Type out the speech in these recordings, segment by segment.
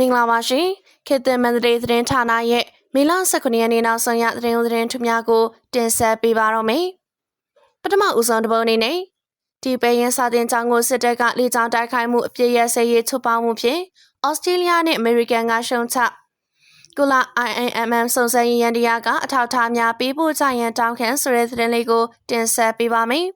မင်္ဂလာပါရှင်ခေတ်သစ်မန္တလေးသတင်းဌာနရဲ့မေလ19ရက်နေ့နောက်ဆုံးရသတင်းဦးသတင်းထူးများကိုတင်ဆက်ပေးပါတော့မယ်ပထမဦးဆုံးတစ်ပုဒ်အနေနဲ့ဒီပရင်စာတင်ကြောင်းကိုစစ်တပ်ကလေကြောင်းတိုက်ခိုက်မှုအပြည့်ရစရေးချုပ်ပေါင်းမှုဖြင့်ဩစတြေးလျနဲ့အမေရိကန်ကရှုံချကုလာ INMM စုံစမ်းရေးရန်တရားကအထောက်အထားများပေးပို့ကြရန်တောင်းခံဆိုတဲ့သတင်းလေးကိုတင်ဆက်ပေးပါမယ်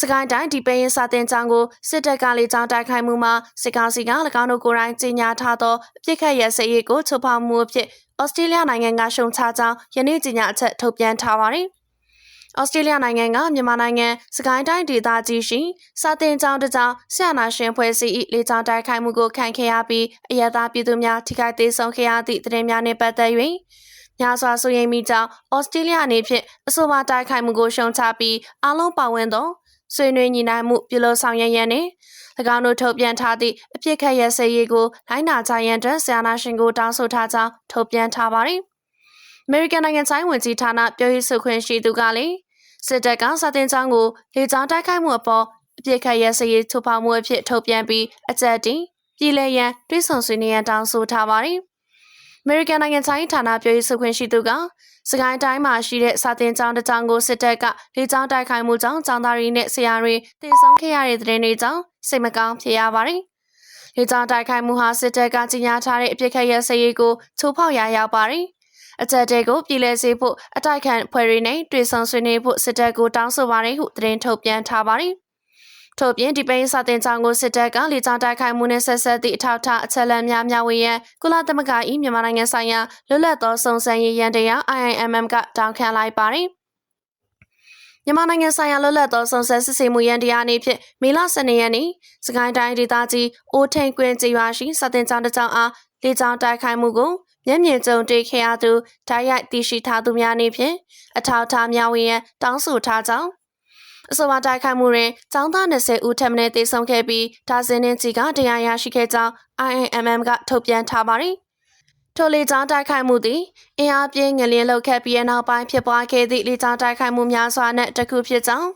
စကိုင်းတိုင်းဒီပရင်စာတင်ကြောင်းကိုစစ်တပ်ကလေကြောင်းတိုက်ခိုက်မှုမှာစစ်ကောင်စီက၎င်းတို့ကိုယ်တိုင်ကြီးညာထားသောအပြစ်ခတ်ရစရေးကိုချုပ်ဖောက်မှုအဖြစ်ဩစတြေးလျနိုင်ငံကရှုံချကြောင်းယနေ့ကြီးညာအချက်ထုတ်ပြန်ထားပါတယ်။ဩစတြေးလျနိုင်ငံကမြန်မာနိုင်ငံစကိုင်းတိုင်းဒေသကြီးရှိစာတင်ကြောင်းတစ်ကြောင်းဆရာနာရှင်ဖွဲ့စည်း၏လေကြောင်းတိုက်ခိုက်မှုကိုခံခဲ့ရပြီးအရသာပြည်သူများထိခိုက်သေးဆုံးခဲ့ရသည့်သတင်းများနှင့်ပတ်သက်၍များစွာဆိုရင်မိကြောင်းဩစတြေးလျအနေဖြင့်အဆိုပါတိုက်ခိုက်မှုကိုရှုံချပြီးအလုံးပါဝင်သော ဆွေးနွေးညီနိုင်မှုပြုလုပ်ဆောင်ရရန်နှင့်၎င်းတို့ထုတ်ပြန်ထားသည့်အပြစ်ခတ်ရစရေးကိုလိုင်းနာကြရန်အတွက်ဆရာနာရှင်ကိုတောင်းဆိုထားကြောင်းထုတ်ပြန်ထားပါသည်။ American နိုင်ငံဆိုင်ဝင်ကြီးဌာနပြောရေးဆိုခွင့်ရှိသူကလည်းစစ်တပ်ကစာတင်ချောင်းကိုလေကြောင်းတိုက်ခိုက်မှုအပေါ်အပြစ်ခတ်ရစရေးထုတ်ဖောက်မှုအဖြစ်ထုတ်ပြန်ပြီးအကြက်တင်ပြည်လဲရန်တွဲဆောင်ဆွေးနွေးရန်တောင်းဆိုထားပါသည်။ American နိုင်ငံဆိုင်ဌာနပြောရေးဆိုခွင့်ရှိသူကစကိုင်းတိုင်းမှာရှိတဲ့စာတင်ကျောင်းတစ်ကျောင်းကိုစစ်တပ်ကလေကြောင်းတိုက်ခိုက်မှုကြောင့်ကျောင်းသားတွေနဲ့ဆရာတွေတည်ဆုံးခဲ့ရတဲ့တဲ့တွေကြောင့်စိတ်မကောင်းဖြစ်ရပါတယ်။လေကြောင်းတိုက်ခိုက်မှုဟာစစ်တပ်ကကြီးညာထားတဲ့အပြစ်ခတ်ရစရေးကိုချိုးဖောက်ရရောက်ပါတယ်။အကြက်တဲကိုပြည်လဲစေဖို့အတိုက်ခံဖွဲ့တွေနဲ့တွေ့ဆုံဆွေးနွေးဖို့စစ်တပ်ကိုတောင်းဆိုပါတယ်ဟုသတင်းထုတ်ပြန်ထားပါတယ်။ ထို့ပြင်ဒီပိန်းစာတင်ကြောင်ကိုစစ်တပ်ကလေကြောင်းတိုက်ခိုက်မှုနဲ့ဆက်ဆက်သည့်အထောက်အထားအချက်အလက်များမျှဝေရန်ကုလသမဂ္ဂ၏မြန်မာနိုင်ငံဆိုင်ရာလွတ်လပ်သောစုံစမ်းရေးရန်တရား IIMM ကတောင်းခံလိုက်ပါတယ်။မြန်မာနိုင်ငံဆိုင်ရာလွတ်လပ်သောစုံစမ်းစစ်ဆေးမှုရန်တရားနေ့ဖြင့်မေလ12ရက်နေ့စကိုင်းတိုင်းဒေသကြီးအိုထိန်ကွင်းကျေးရွာရှိစာတင်ကျောင်းတစ်ကျောင်းအားလေကြောင်းတိုက်ခိုက်မှုကိုမျက်မြင်ကြုံတွေ့ခဲ့ရသူဓာတ်ရိုက်သိရှိထားသူများအနေဖြင့်အထောက်အထားများဝင်ရန်တောင်းဆိုထားကြောင်း အဆိုပါတိုက်ခိုက်မှုတွင်ចောင်းသား20ဦးထပ်မံတေဆုံးခဲ့ပြီးဒါဇင်နှင်းကြီးကတရားရရှိခဲ့ကြောင်း INMM ကထုတ်ပြန်ထားပါသည်ထိုလေကြောင်းတိုက်ခိုက်မှုသည်အင်အားပြင်းငလင်းလောက်ခဲ့ပြီးနောက်ပိုင်းဖြစ်ပွားခဲ့သည့်လေကြောင်းတိုက်ခိုက်မှုများစွာနဲ့တခုဖြစ်ကြောင်း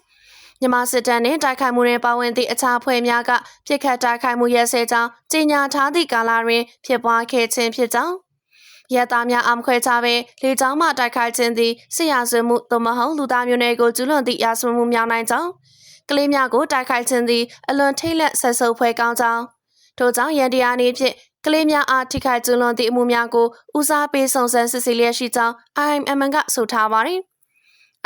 မြန်မာစစ်တပ်နှင့်တိုက်ခိုက်မှုတွင်ပါဝင်သည့်အခြားဖွဲ့များကပြစ်ခတ်တိုက်ခိုက်မှုရဲစဲကြောင်းကြေညာထားသည့်ကာလတွင်ဖြစ်ပွားခဲ့ခြင်းဖြစ်ကြောင်း ရဲသားများအမခွဲချပဲလေကြောင်းမှတိုက်ခိုက်ခြင်းသည်ဆရာဆွေမှုသို့မဟုတ်လူသားမျိုးနွယ်ကိုကျူးလွန်သည့်ရာဇဝမှုများနိုင်ကြောင်းကလေးများကိုတိုက်ခိုက်ခြင်းသည်အလွန်ထိတ်လန့်ဆက်ဆုပ်ဖွယ်ကောင်းကြောင်းထို့ကြောင့်ရန်တရားနည်းဖြင့်ကလေးများအားထိခိုက်ကျူးလွန်သည့်အမှုများကိုဦးစားပေးစုံစမ်းစစ်ဆေးလျက်ရှိကြောင်း IMM ကဆိုထားပါသည်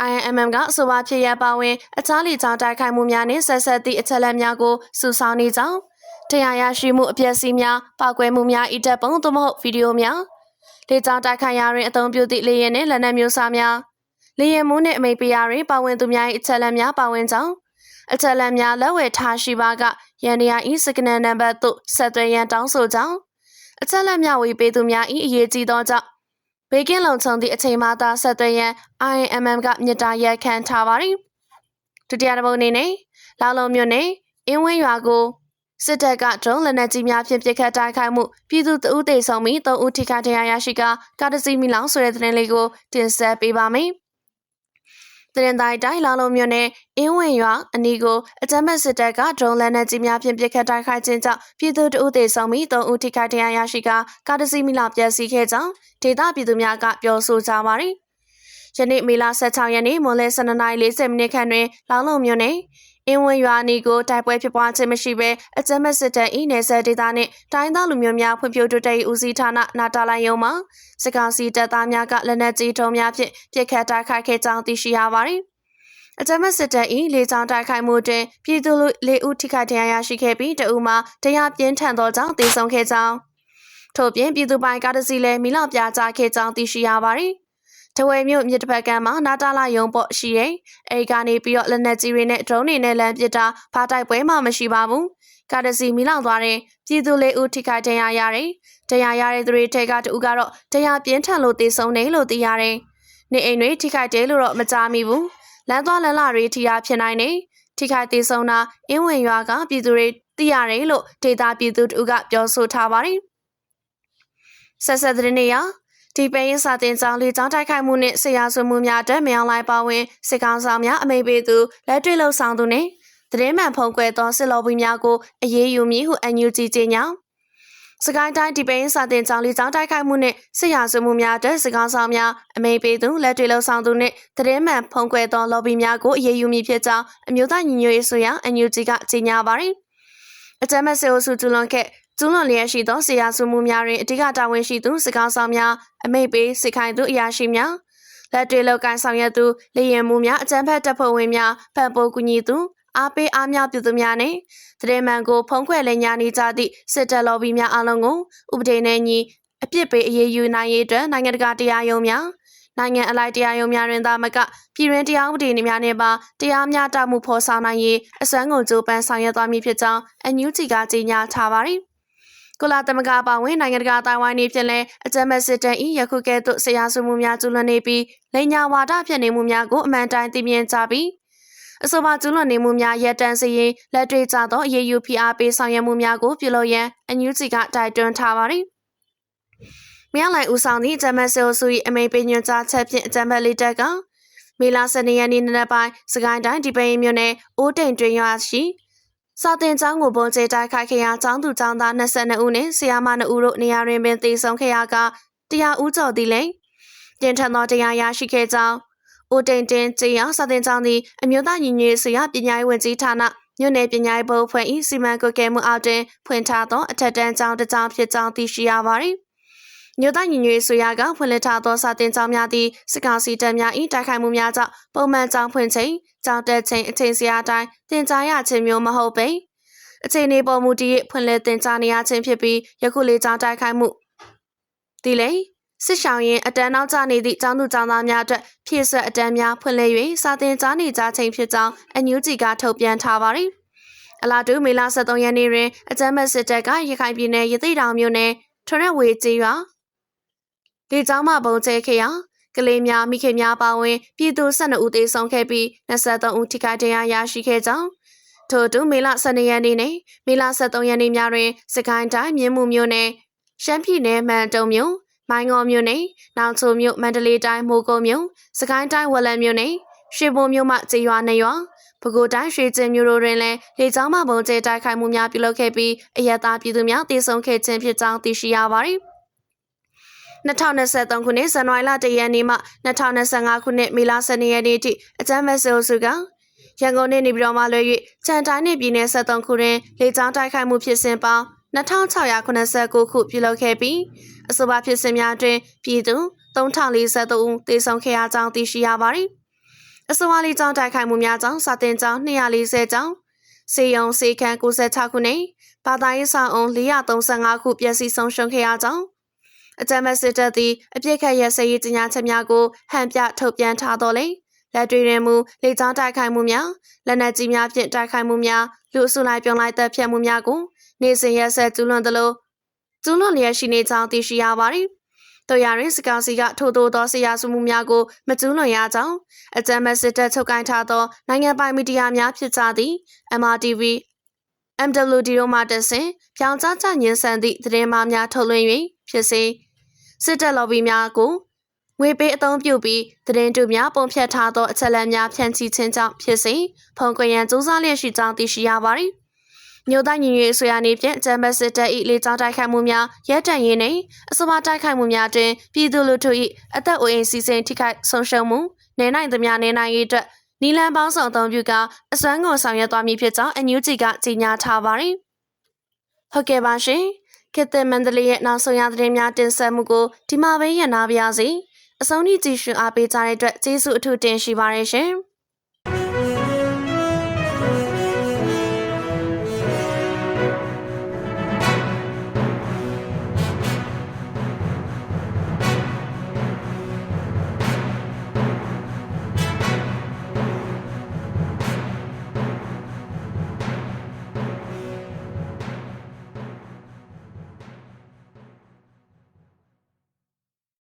IMM ကအဆိုပါဖြစ်ရပါဝင်အခြားလေကြောင်းတိုက်ခိုက်မှုများနှင့်ဆက်ဆက်သည့်အချက်အလက်များကိုစုဆောင်းနေကြောင်းတရားရရှိမှုအပျက်စီးများပောက်ကွဲမှုများဤတပ်ပုံသို့မဟုတ်ဗီဒီယိုများ လေကြောင်းတိုက်ခိုက်ရာတွင်အသုံးပြုသည့်လေယာဉ်နှင့်လက်နက်မျိုးစားများလေယာဉ်မှုနှင့်အမိတ်ပရာတွင်ပါဝင်သူများ၏အချက်အလက်များပါဝင်ကြောင်းအချက်အလက်များလက်ဝယ်ထားရှိပါကရန်နီယာ၏စကနယ်နံပါတ်သို့ဆက်သွယ်ရန်တောင်းဆိုကြောင်းအချက်လက်များဝေပေးသူများ၏အရေးကြီးသောကြောင့်ဘေကင်းလုံခြုံသည့်အချိန်မှသာဆက်သွယ်ရန် IMM ကမြစ်တာရက်ခံထားပါသည်ဒုတိယတစ်ပုဒ်အနေနဲ့လာလုံးမြို့နယ်အင်းဝင်းရွာကို စစ်တပ်ကဒရုန်းလက်နက်ကြီးများဖြင့်ပစ်ခတ်တိုက်ခိုက်မှုပြည်သူတအုပ်တေဆုံးပြီး၃ဦးထိခိုက်ဒဏ်ရာရရှိကကားတစ်စီးမိလောင်ဆိုတဲ့သတင်းလေးကိုတင်ဆက်ပေးပါမယ်။တရင်တိုင်းတိုင်းလောင်လုံးမြို့နယ်အင်းဝင်ရွာအနီးကိုအကြမ်းဖက်စစ်တပ်ကဒရုန်းလက်နက်ကြီးများဖြင့်ပစ်ခတ်တိုက်ခိုက်ခြင်းကြောင့်ပြည်သူတအုပ်တေဆုံးပြီး၃ဦးထိခိုက်ဒဏ်ရာရရှိကကားတစ်စီးမိလောင်ပျက်စီးခဲ့ကြောင်းဒေသပြည်သူများကပြောဆိုကြပါသည်။ယနေ့မေလ16ရက်နေ့မွန်လယ်12:40မိနစ်ခန့်တွင်လောင်လုံးမြို့နယ် အင်းဝင်းရွာနီကိုတိုက်ပွဲဖြစ်ပွားခြင်းမရှိဘဲအကြမ်းမဲ့စစ်တပ်၏နယ်စပ်ဒေသနှင့်တိုင်းသားလူမျိုးများဖွံ့ဖြိုးတိုးတက်ရေးဦးစီးဌာနနာတာလိုင်ယုံမှာစစ်ကောင်စီတပ်သားများကလက်နက်ကြီးထုံးများဖြင့်ပစ်ခတ်တိုက်ခိုက်ခဲ့ကြောင်းသိရှိရပါသည်အကြမ်းမဲ့စစ်တပ်၏လေကြောင်းတိုက်ခိုက်မှုတွင်ပြည်သူလေးဦးထိခိုက်ဒဏ်ရာရရှိခဲ့ပြီးတအူမှာတရားပြင်းထန်သောကြောင့်သေဆုံးခဲ့ကြောင်းထို့ပြင်ပြည်သူပိုင်ကားတစ်စီးလည်းမိလောက်ပြကြခဲ့ကြောင်းသိရှိရပါသည် တဝဲမြို့မြစ်တစ်ဖက်ကမ်းမှာနာတာလာယုံပေါ့ရှိတယ်။အဲဒီကနေပြီးတော့လက်နက်ကြီးတွေနဲ့ဒရုန်းတွေနဲ့လမ်းပစ်တာဖားတိုက်ပွဲမှမရှိပါဘူး။ကားတစ်စီးမီလောင်သွားတဲ့ပြည်သူလေးဦးထိခိုက်ဒဏ်ရာရတယ်။ဒဏ်ရာရတဲ့သူတွေထဲကတူကတော့ဒဏ်ရာပြင်းထန်လို့သေဆုံးတယ်လို့သိရတယ်။နေအိမ်တွေထိခိုက်တယ်လို့တော့မကြားမိဘူး။လမ်းသွားလမ်းလာတွေထိရာဖြစ်နိုင်တယ်။ထိခိုက်သေးဆုံးတာအင်းဝင်ရွာကပြည်သူတွေသိရတယ်လို့ဒေတာပြည်သူတို့ကပြောဆိုထားပါတယ်။ဆက်ဆက်တဲ့နေရာ ဒီပရင်စာတင်ဆောင်လေကြောင်းတိုက်ခိုက်မှုနဲ့ဆရာဆွေမှုများတက်မြောင်လိုက်ပါဝင်စစ်ကောင်ဆောင်များအမိပေးသူလက်တွေ့လှုပ်ဆောင်သူနဲ့သတင်းမှန်ဖုံးကွယ်သောစစ်လော်ဘီများကိုအရေးယူမည်ဟုအန်ယူဂျီကြေညာစကိုင်းတိုင်းဒီပိန်းစာတင်ကျောင်းလေးကျောင်းတိုက်ခိုက်မှုနဲ့စစ်ရာဇဝမှုများတဲ့စကားဆောင်များအမိန်ပေးသူလက်တွေလှုပ်ဆောင်သူနဲ့သတင်းမှန်ဖုံးကွယ်သော lobby များကိုအရေးယူမည်ဖြစ်ကြောင်းအမျိုးသားညီညွတ်ရေးဆိုရ NUG ကကြေညာပါတယ်။အကြမ်းမဲ့စေအုပ်စုကျူလွန်ခဲ့ ကျူးလွန်လျက်ရှိသောဆရာစုမှုများတွင်အဓိကတာဝန်ရှိသူစကားဆောင်များအမိတ်ပေးစိတ်ခိုင်သူအရာရှိများလက်တွေလောက်ကန်ဆောင်ရွက်သူလေရင်မှုများအကြမ်းဖက်တပ်ဖွဲ့ဝင်များဖန်ပိုးကူညီသူအားပေးအားများပြုသူများနဲ့တရေမှန်ကိုဖုံးခွဲလက်ညာနေကြသည့်စစ်တပ်လော်ဘီများအလုံးကိုဥပဒေနဲ့ညီအပြစ်ပေးအရေးယူနိုင်ရေးအတွက်နိုင်ငံတကာတရားရုံးများနိုင်ငံအလိုက်တရားရုံးများတွင်သာမကပြည်တွင်းတရားဥပဒေများနဲ့ပါတရားမျှတမှုဖော်ဆောင်နိုင်ရေးအစွမ်းကုန်ကြိုးပမ်းဆောင်ရွက်သွားမည်ဖြစ်ကြောင်းအန်ယူဂျီကကြေညာထားပါသည် ကုလသမဂ္ဂပါဝင်နိုင်ငံတကာတိုင်ဝမ်နေဖြင့်လည်းအကြမ်းမဲ့စစ်တပ်၏ယခုကဲ့သို့ဆရာဆွမှုများကျူးလွန်နေပြီးလိန်ညာဝါဒဖြစ်နေမှုများကိုအမှန်တိုင်းသိမြင်ကြပြီးအဆိုပါကျူးလွန်နေမှုများရပ်တန့်စေရင်လက်တွေ့ကျသောအရေးယူဖိအားပေးဆောင်ရွက်မှုများကိုပြုလုပ်ရန်အန်ယူဂျီကတိုက်တွန်းထားပါသည်။မြောက်လိုက်ဦးဆောင်သည့်ဂျမတ်ဆေအိုဆူ၏အမိန်ပေးညွှန်ကြားချက်ဖြင့်ဂျမတ်လီတက်ကမေလာစနေရက်နေ့နေ့ပိုင်းစကိုင်းတိုင်းဒီပိန်မြို့နယ်အိုးတိန်တွင်ရွာရှိ စာတင်ကျောင်းကိုပုံကျဲတိုက်ခိုက်ခဲ့ရာကျောင်းသူကျောင်းသား22ဦးနဲ့ဆရာမ2ဦးတို့နေရာတွင်ပင်တည်ဆုံခဲ့ရာကတရားဦးကျော်သည်လည်းတင်ထန်သောတရားရရှိခဲ့ကြောင်းဦးတိန်တင်ကျေးအောင်စာတင်ကျောင်းသည်အမျိုးသားညီညွတ်ရေးဆွေရပညာရေးဝန်ကြီးဌာနမြို့နယ်ပညာရေးဘုတ်ဖွဲ့၏စီမံကွပ်ကဲမှုအောက်တွင်ဖွင့်ထားသောအထက်တန်းကျောင်းတစ်ကျောင်းဖြစ်ကြောင်းသိရှိရပါသည် မြို့သားညီညွတ်ရေးဆွေရကဖွင့်လှစ်ထားသောစာတင်ကျောင်းများသည့်စစ်ကောင်စီတပ်များ၏တိုက်ခိုက်မှုများကြောင့်ပုံမှန်ကျောင်းဖွင့်ချိန်ကျောင်းတက်ချိန်အချိန်စရာတိုင်းတင်ကြားရခြင်းမျိုးမဟုတ်ပေအချိန်နေပေါ်မူတည်ဖွင့်လှစ်တင်ကြားနေရခြင်းဖြစ်ပြီးယခုလေးကျောင်းတိုက်ခိုက်မှုဒီလေစစ်ဆောင်ရင်အတန်းနောက်ကျနေသည့်ကျောင်းသူကျောင်းသားများအတွက်ဖြည့်ဆွက်အတန်းများဖွင့်လှစ်၍စာသင်ကြားနေကြချိန်ဖြစ်ကြောင်းအန်ယူဂျီကထုတ်ပြန်ထားပါသည်အလာတူမေလ23ရက်နေ့တွင်အကြမ်းမဲ့စစ်တပ်ကရခိုင်ပြည်နယ်ရသေတောင်မြို့နယ်ထွရဝေကျေးရွာ လေကြောင်းမှပုံကျဲခဲ့ရာကလေးများမိခင်များပါဝင်ပြည်သူ12ဦးသေဆုံးခဲ့ပြီး23ဦးထိခိုက်ဒဏ်ရာရရှိခဲ့ကြောင်းထို့တူမေလ12ရက်နေ့နဲ့မေလ23ရက်နေ့များတွင်စကိုင်းတိုင်းမြင်းမှုမြို့နယ်ရှမ်းပြည်နယ်မှန်တုံမြို့မိုင်းငေါ်မြို့နယ်နောင်ချိုမြို့မန္တလေးတိုင်းမိုးကုတ်မြို့စကိုင်းတိုင်းဝက်လက်မြို့နယ်ရွှေဘုံမြို့မှကျေးရွာနေရွာပဲခူးတိုင်းရွှေကျင်မြို့တို့တွင်လည်းလေကြောင်းမှပုံကျဲတိုက်ခိုက်မှုများပြုလုပ်ခဲ့ပြီးအရသာပြည်သူများတေဆုံးခဲ့ခြင်းဖြစ်ကြောင်းသိရှိရပါသည် 2023ခုနှစ်ဇန်နဝါရီလ1ရက်နေ့မှ2025ခုနှစ်မေလ12ရက်နေ့ထိအကြမ်းမဲ့ဆိုစုကရန်ကုန်နဲ့နေပြည်တော်မှာလွှဲ၍ကြံတိုင်းနယ်ပြည်နယ်73ခုတွင်လေကြောင်းတိုက်ခိုက်မှုဖြစ်စဉ်ပေါင်း2689ခုပြုလုပ်ခဲ့ပြီးအဆိုပါဖြစ်စဉ်များတွင်ပြည်သူ3043ဦးသေဆုံးခဲ့ရကြောင်းသိရှိရပါသည်။အဆိုပါလေးကြောင်းတိုက်ခိုက်မှုများကြောင့်စာတင်ကျောင်း240ကျောင်းစေယုံစေခန်း96ခုနဲ့ဘာသာရေးဆောင်အုံ435ခုပျက်စီးဆုံးရှုံးခဲ့ရကြောင်း အကြမ်းမဲ့စစ်တပ်သည်အပြစ်ခတ်ရစရေးကြီးညာချက်များကိုဟန်ပြထုတ်ပြန်ထားတော်လဲလက်တွေရင်မှုလေကြောင်းတိုက်ခိုက်မှုများလက်နက်ကြီးများဖြင့်တိုက်ခိုက်မှုများလူအစုလိုက်ပြုံလိုက်တပ်ဖြတ်မှုများကိုနေစဉ်ရက်ဆက်ကျူးလွန်သလိုကျူးလွန်လျက်ရှိနေကြောင်းသိရှိရပါသည်တို့ရရင်စကားစီကထို့သောသောဆရာစုမှုများကိုမကျူးလွန်ရကြောင်းအကြမ်းမဲ့စစ်တပ်ချုပ်ကိုင်းထားသောနိုင်ငံပိုင်မီဒီယာများဖြစ်ကြသည့် MRTV MWD တို့မှတဆင်ပြောင်ကြားကြညင်ဆန်သည့်သတင်းမှများထုတ်လွှင့်၍ဖြစ်စေစစ်တပ်လော်ဘီများကိုငွေပေးအသုံးပြုပြီးသတင်းတူများပုံဖြတ်ထားသောအချက်အလက်များဖြန့်ချိခြင်းကြောင့်ဖြစ်စေဖုန်ကွယ်ရန်စူးစမ်းလျက်ရှိကြောင်းသိရှိရပါသည်မြို့သားညီညွတ်ရေးဆွေရနေဖြင့်ဂျမ်ဘတ်စစ်တပ်၏လေကြောင်းတိုက်ခိုက်မှုများရဲတံရင်နှင့်အဆိုပါတိုက်ခိုက်မှုများတွင်ပြည်သူလူထု၏အသက်အိုးအိမ်စီစဉ်ထိခိုက်ဆုံးရှုံးမှုနေနိုင်သမျှနေနိုင်ရေးအတွက် နီလန်ပေါင်းဆောင်အသုံးပြုကအစွမ်းကုန်ဆောင်ရွက်သွားမည်ဖြစ်ကြောင်းအန်ယူဂျီကကြေညာထားပါသည်ဟုတ်ကဲ့ပါရှင်ခေတ္တမန္တလေးရဲ့နောက်ဆုံးရသတင်းများတင်ဆက်မှုကိုဒီမှာပဲရနာပါရစေအဆုံးထိကြည့်ရှုအားပေးကြတဲ့အတွက်ကျေးဇူးအထူးတင်ရှိပါတယ်ရှင်